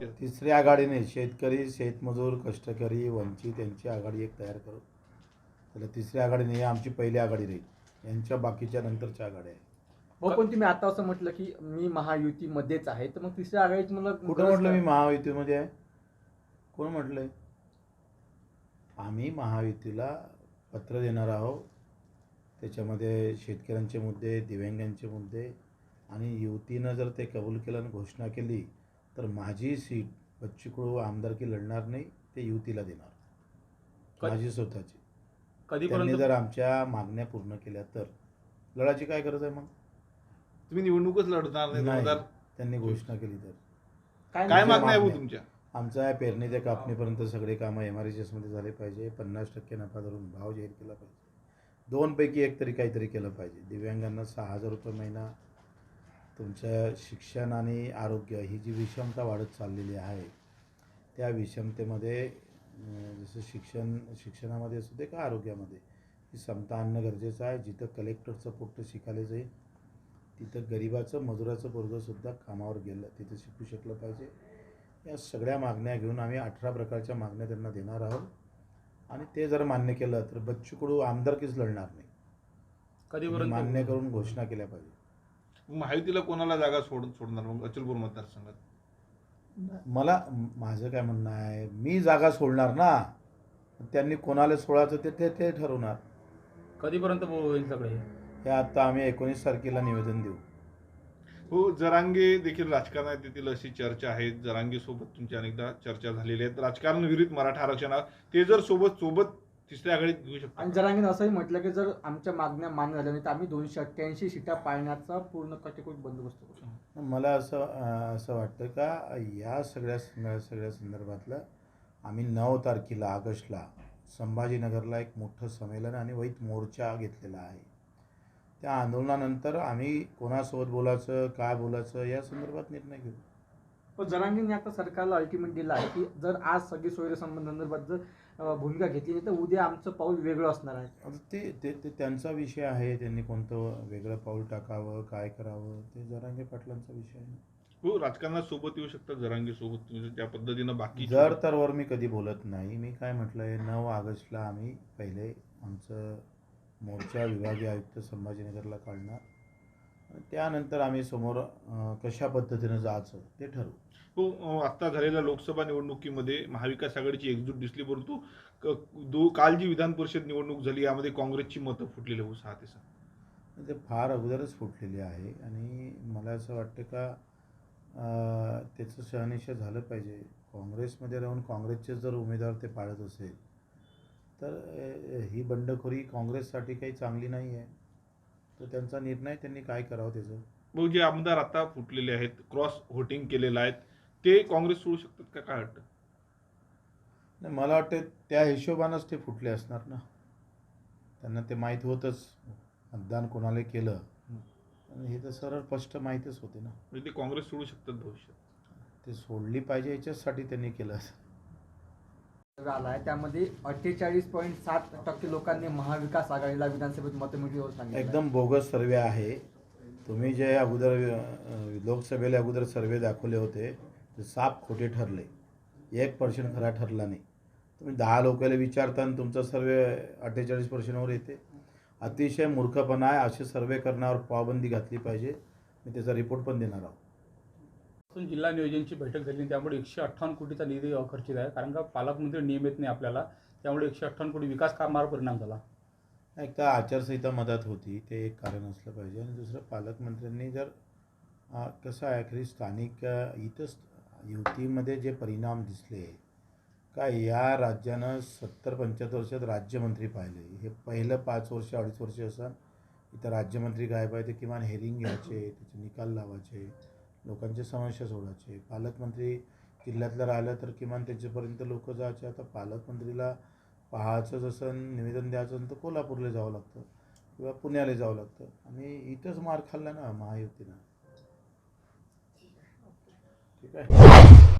तिसरी आघाडीने शेतकरी शेतमजूर कष्टकरी वंचित यांची आघाडी एक तयार करू. त्याला तिसरी आघाडीने ही आमची पहिली आघाडी राहील. यांच्या बाकीच्या नंतरच्या आघाड्या आहे हो पण तुम्ही आता असं म्हटलं की मी महायुतीमध्येच आहे तर मग तिसऱ्या आघाडीत मला कुठं म्हटलं मी महायुतीमध्ये आहे? कोण म्हटलंय? आम्ही महायुतीला पत्र देणार आहोत. त्याच्यामध्ये शेतकऱ्यांचे मुद्दे दिव्यांगांचे मुद्दे आणि युतीनं जर ते कबूल केलं आणि घोषणा केली तर माझी सीट बच्चू कडू आमदारकी लढणार नाही ते युतीला देणार. माझी स्वतःची. कधीपर्यंत? जर आमच्या मागण्या पूर्ण केल्या तर. लढायची काय गरज आहे मग? तुम्ही निवडणूकच लढणार नाही त्यांनी घोषणा केली तर. काय मागण्या आहे मागण्या? तुमच्या? आमचं आहे पेरणी ते कापणीपर्यंत सगळे कामं एम आरमध्ये झाले पाहिजे. पन्नास टक्के नफा धरून भाव जाहीर केला पाहिजे. दोनपैकी एक तरी काहीतरी केलं पाहिजे. दिव्यांगांना सहा हजार रुपये महिना तुमचं शिक्षण आणि आरोग्य ही जी विषमता वाढत चाललेली आहे त्या विषमतेमध्ये जसं शिक्षण शिक्षणामध्ये असू दे का आरोग्यामध्ये ही समता आणणं गरजेचं आहे. जिथं कलेक्टरचं पोट्ट शिकायला जाईल तिथं गरिबाचं मजुराचं पोरगंसुद्धा कामावर गेलं तिथं शिकू शकलं पाहिजे. या सगळ्या मागण्या घेऊन आम्ही अठरा प्रकारच्या मागण्या त्यांना देणार आहोत. आणि ते जर मान्य केलं तर बच्चू कडू आमदारकीच लढणार नाही. कधीपर्यंत? मान्य करून घोषणा केल्या पाहिजे महायुतीला कोणाला जागा सोड सोडणार मग अचलपूर मतदारसंघात? मला माझं काय म्हणणं आहे मी जागा सोडणार ना त्यांनी कोणाला सोडायचं ते ते ते ठरवणार. कधीपर्यंत होईल सगळे? हे? आता आम्ही एकोणीस तारखेला निवेदन देऊ. हो जरांगे देखील राजकारणात येतील अशी चर्चा आहे. जरांगे सोबत तुमची अनेकदा चर्चा झालेली आहे. राजकारण विरुद्ध मराठा आरक्षणात ते जर सोबत सोबत तिसऱ्या आघाडीत घेऊ आणि शकतात जरांगीन असंही म्हटलं की जर आमच्या मागण्या मान्य झाल्या नाही तर आम्ही दोनशे अठ्ठ्याऐंशी सीटा पाळण्याचा पूर्ण कटेकोट बंदोबस्त करू मला असं असं वाटतं का या सगळ्या सं- सगळ्या संदर्भातलं आम्ही नऊ तारखेला ऑगस्टला संभाजीनगरला एक मोठं संमेलन आणि वैत मोर्चा घेतलेला आहे. त्या आंदोलनानंतर आम्ही कोणासोबत बोलायचं काय बोलायचं या संदर्भात निर्णय घेऊ. पण जरांगींनी आता सरकारला अल्टिमेट दिला आहे की जर आज सगळी सोयरे संबंधांदर्भात जर भूमिका घेतली नाही तर उद्या आमचं पाऊल वेगळं असणार आहे. आता ते ते ते त्यांचा विषय आहे त्यांनी कोणतं वेगळं पाऊल टाकावं काय करावं ते जरांगे पाटलांचा विषय आहे हो राजकारणात सोबत येऊ शकतात जरांगे सोबत त्या पद्धतीनं बाकी जर तर वर मी कधी बोलत नाही मी काय म्हटलं आहे नऊ ऑगस्टला आम्ही पहिले आमचं मोर्चा विभागीय आयुक्त संभाजीनगरला काढणार. त्यानंतर आम्ही समोर कशा पद्धतीनं जायचं ते ठरवू. हो अं, आता झालेल्या लोकसभा निवडणुकीमध्ये महाविकास आघाडीची एकजूट दिसली परंतु काल जी विधान परिषद निवडणूक झाली यामध्ये काँग्रेसची मतं फुटलेली हो सहा ते सहा ते फार अगोदरच फुटलेली आहे आणि मला असं वाटतं का त्याचं शहानिशा झालं पाहिजे. काँग्रेसमध्ये राहून काँग्रेसचे जर उमेदवार ते पाळत असेल तर ही बंडखोरी काँग्रेससाठी काही चांगली नाही आहे तर त्यांचा निर्णय त्यांनी काय करावं त्याचं? भाऊ जे आमदार आता फुटलेले आहेत क्रॉस व्होटिंग केलेलं आहेत ते काँग्रेस सोडू शकतात का? काय वाटतं? नाही मला वाटतं त्या हिशोबानंच ते फुटले असणार ना. त्यांना ते माहीत होतंच मतदान कोणाला केलं. आणि हे तर सरळ स्पष्ट माहीतच होते ना. म्हणजे ते काँग्रेस सोडू शकतात भविष्यात. ते सोडली पाहिजे याच्याचसाठी त्यांनी केलं असेल आला आहे. त्यामध्ये अठ्ठेचाळीस पॉईंट सात टक्के लोकांनी महाविकास आघाडीला विधानसभेत मतमिळीवर सांगितलं एकदम बोगस सर्वे आहे. तुम्ही जे अगोदर लोकसभेला अगोदर सर्वे दाखवले होते ते साप खोटे ठरले. एक पर्सेंट खरा ठरला नाही. तुम्ही दहा लोकांना विचारता आणि तुमचा सर्वे अठ्ठेचाळीस पर्सेंटवर येते. अतिशय मूर्खपणा आहे. असे सर्वे करण्यावर पाबंदी घातली पाहिजे. मी त्याचा रिपोर्ट पण देणार आहोत. जिल्हा नियोजनची बैठक झाली त्यामुळे एकशे अठ्ठावन्न कोटीचा निधी खर्चित आहे. कारण का पालकमंत्री नियमित नाही आपल्याला. त्यामुळे एकशे अठ्ठावन्न कोटी विकास कामावर परिणाम झाला. एक तर आचारसंहिता मदत होती. ते एक कारण असलं पाहिजे. आणि दुसरं पालकमंत्र्यांनी जर कसं आहे अखेरी स्थानिक इथं इथंच युतीमध्ये जे परिणाम दिसले का या राज्यानं सत्तर पंच्याहत्तर वर्षात राज्यमंत्री पाहिले? हे पहिलं पाच वर्ष अडीच वर्ष असं इथं राज्यमंत्री गायब आहे ते किमान हेरिंग घ्यायचे त्याचे निकाल लावायचे. लोकांचे समस्या सोडायचे. पालकमंत्री जिल्ह्यातलं राहिलं तर किमान त्याच्यापर्यंत लोक जायचे. आता पालकमंत्रीला पाहायचं जसं निवेदन द्यायचं असेल तर कोल्हापूरला जावं लागतं किंवा पुण्याला जावं लागतं. आणि इथंच मार खाल्ला ना महायुतीनं. ठीक आहे?